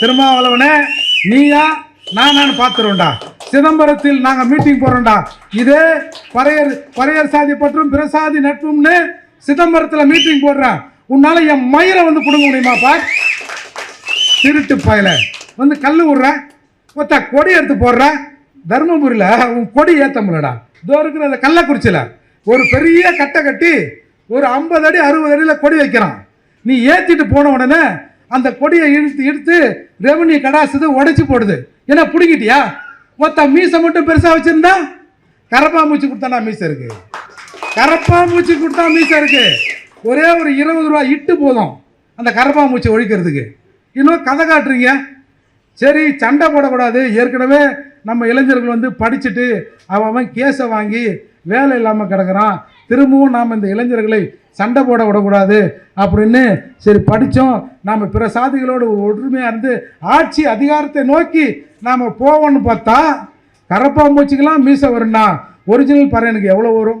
திருமாவளவனே நீயா? நானான்னு பார்த்துருவோம்டா. சிதம்பரத்தில் நாங்கள் மீட்டிங் போகிறோம்டா இதே பறையர் பறையர் சாதி பற்றும் பிரசாதி நட்பும்னு சிதம்பரத்தில் மீட்டிங் போடுறேன். உன்னால் என் மயிரை வந்து கொடுக்க முடியுமாப்பா திருட்டு பயல. வந்து கல் விடுற ஒத்த கொடி எடுத்து போடுற தருமபுரியில் உன் கொடி ஏற்ற முடியலடா. இதோ இருக்கிற அந்த கள்ளக்குறிச்சியில் ஒரு பெரிய கட்டை கட்டி ஒரு ஐம்பது அடி அறுபது அடியில் கொடி வைக்கிறான். நீ ஏற்றிட்டு போன உடனே அந்த கொடியை இழுத்து இழுத்து ரெவன்யூ கடாசுது உடைச்சு போடுது. ஏன்னா பிடிக்கிட்டியா ஒத்த மீசை மட்டும் பெருசாக வச்சுருந்தா? கரப்பா மூச்சு கொடுத்தானா மீசை இருக்கு? கரப்பா மூச்சு கொடுத்தா மீசை இருக்கு. ஒரே ஒரு இருபது ரூபா இட்டு போதும் அந்த கரப்பா மூச்சு ஒழிக்கிறதுக்கு. இன்னும் கதை காட்டுறீங்க. சரி சண்டை போடக்கூடாது. ஏற்கனவே நம்ம இளைஞர்கள் வந்து படிச்சுட்டு அவன் அவன் கேஸை வாங்கி வேலை இல்லாமல் கிடக்குறான். திரும்பவும் நாம் இந்த இளைஞர்களை சண்டை போட விடக்கூடாது அப்படின்னு சரி படித்தோம் நாம் பிற சாதிகளோடு ஒற்றுமையாக இருந்து ஆட்சி அதிகாரத்தை நோக்கி நாம் போவோம்னு பார்த்தா கரப்பாம்பூச்சிக்கெல்லாம் மீசை வரும்னா ஒரிஜினல் பறையனுக்கு எவ்வளோ வரும்?